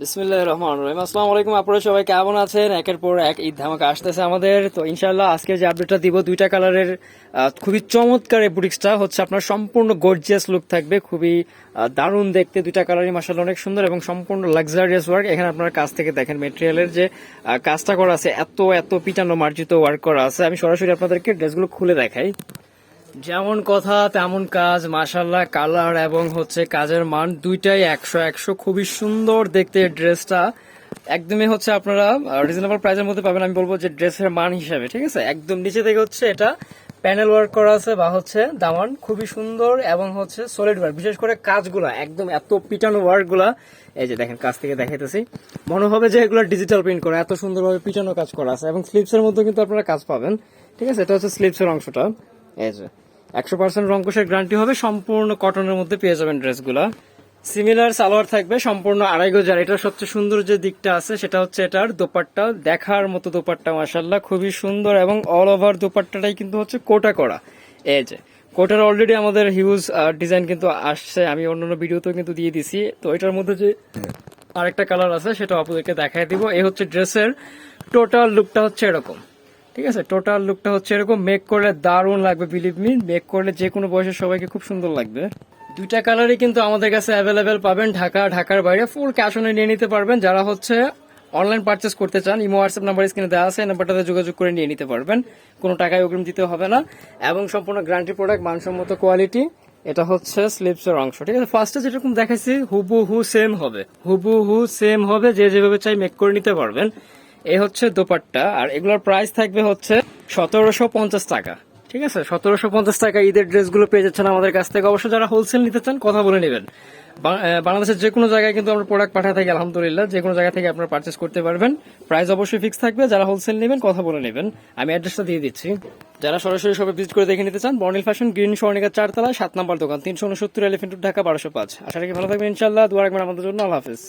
বিসমিল্লাহ রহমান রহিম। আসসালামু আলাইকুম, আপনারা সবাই কেমন আছেন? একের পর এক ঈদ ধামাকা আসতেছে আমাদের। তো ইনশাল্লাহ আজকে যে আপডেটটা দিব, দুইটা কালারের খুবই চমৎকার এই বুটিক্সটা হচ্ছে আপনার সম্পূর্ণ গর্জিয়াস লুক থাকবে, খুবই দারুণ দেখতে। দুইটা কালারই মাসাল্লাহ অনেক সুন্দর এবং সম্পূর্ণ লাক্সারিয়াস ওয়ার্ক এখানে আপনার কাছ থেকে দেখেন মেটেরিয়ালের যে কাজটা করা আছে, এত এত পিটানো মার্জিত ওয়ার্ক করা আছে। আমি সরাসরি আপনাদেরকে ড্রেসগুলো খুলে দেখাই। যেমন কথা, তেমন কাজ মাসাল্লাহ কালার এবং হচ্ছে কাজের মান দুইটাই একশো একশো। খুবই সুন্দর দেখতে ড্রেসটা। একদমই হচ্ছে আপনারা রিজনেবল প্রাইসের মধ্যে পাবেন, আমি বলব যে ড্রেসের মান হিসাবে, ঠিক আছে? একদম নিচে থেকে হচ্ছে এটা প্যানেল ওয়ার্ক করা আছে বা হচ্ছে দামান। খুবই সুন্দর এবং হচ্ছে সলিড ওয়ার্ক বিশেষ করে কাজগুলা, একদম এত পিটানো ওয়ার্কগুলা এই যে দেখেন কাজ থেকে দেখাইতেছি। মনে হবে যে এগুলো ডিজিটাল প্রিন্ট করা, এত সুন্দরভাবে পিটানো কাজ করা আছে এবং স্লিপস এর মধ্যে কিন্তু আপনারা কাজ পাবেন, ঠিক আছে? এটা হচ্ছে স্লিপস এর অংশটা। এই যে একশো পার্সেন্ট রঙ্কশের গ্যারান্টি হবে, সম্পূর্ণ কটনের মধ্যে পেয়ে যাবেন ড্রেসগুলা। সিমিলার সালোয়ার থাকবে, সম্পূর্ণ আড়াই গজার এটার সবচেয়ে সুন্দর যে দিকটা আছে, সেটা হচ্ছে এটার দোপাট্টা। দেখার মতো দোপাট্টা মাসাল্লাহ খুবই সুন্দর এবং অল ওভার দোপাট্টাটাই কিন্তু হচ্ছে কোটা করা। এই যে, কোটার অলরেডি আমাদের হিউজ ডিজাইন কিন্তু আসছে। আমি অন্যান্য ভিডিওতেও কিন্তু দিয়ে দিছি। তো এটার মধ্যে যে আরেকটা কালার আছে, সেটা আপনাদেরকে দেখাই দিব। এই হচ্ছে ড্রেসের টোটাল লুকটা হচ্ছে এরকম। ঠিক আছে? টোটাল লুকটা হচ্ছে এরকম। মেক করলে দারুণ লাগবে বিলিভ মি মেক করলে যে কোনো বয়সের সবাইকে খুব সুন্দর লাগবে। দুইটা কালারই কিন্তু আমাদের কাছে অ্যাভেলেবেল পাবেন ঢাকা, ঢাকার বাইরে। ফুল ক্যাশ অনে নিয়ে নিতে পারবেন। যারা হচ্ছে অনলাইন পারচেস করতে চান, ইমো হোয়াটসঅ্যাপ নাম্বার স্ক্রিনে দেওয়া আছে নাম্বারটাতে যোগাযোগ করে নিয়ে নিতে পারবেন। কোনো টাকায় অগ্রিম দিতে হবে না। এবং সম্পূর্ণ গ্যারান্টি প্রোডাক্ট মানসম্মত কোয়ালিটি এটা হচ্ছে স্লিপস এর অংশ। ঠিক আছে? ফার্স্টে যেরকম দেখাইছি হুবু হু সেম হবে। হুবু হু সেম হবে। যে যেভাবে চাই মেক করে নিতে পারবেন। এই হচ্ছে দোপাট্টা, আর এগুলোর প্রাইস থাকবে হচ্ছে সতেরোশো পঞ্চাশ টাকা। ঠিক আছে? সতেরোশো পঞ্চাশ টাকা ঈদের ড্রেসগুলো পেয়ে যাচ্ছেন আমাদের কাছ থেকে। অবশ্য যারা হোলসেল নিতে চান, কথা বলে নেবেন। বাংলাদেশের যে কোনো জায়গায় কিন্তু আমরা প্রোডাক্ট পাঠা থাকি, আলহামদুলিল্লাহ। যে কোনো জায়গা থেকে আপনারা পারচেস করতে পারবেন। প্রাইস অবশ্যই ফিক্স থাকবে। যারা হোলসেল নেবেন, কথা বলে নেবেন। আমি অ্যাড্রেসটা দিয়ে দিচ্ছি। যারা সরাসরি সবাই ভিজিট করে দেখে নিতে চান বর্নিল ফ্যাশন গ্রিন স্বর্ণিকা চারতলা, সাত নম্বর দোকান, তিনশো উনসত্তর এলিফেন্ট ঢাকা, বারোশো পাঁচ। আশা রাখি ভালো থাকবেন ইনশাল্লাহ দোয়া রাখবেন আমাদের জন্য। আল্লাহ হাফিজ।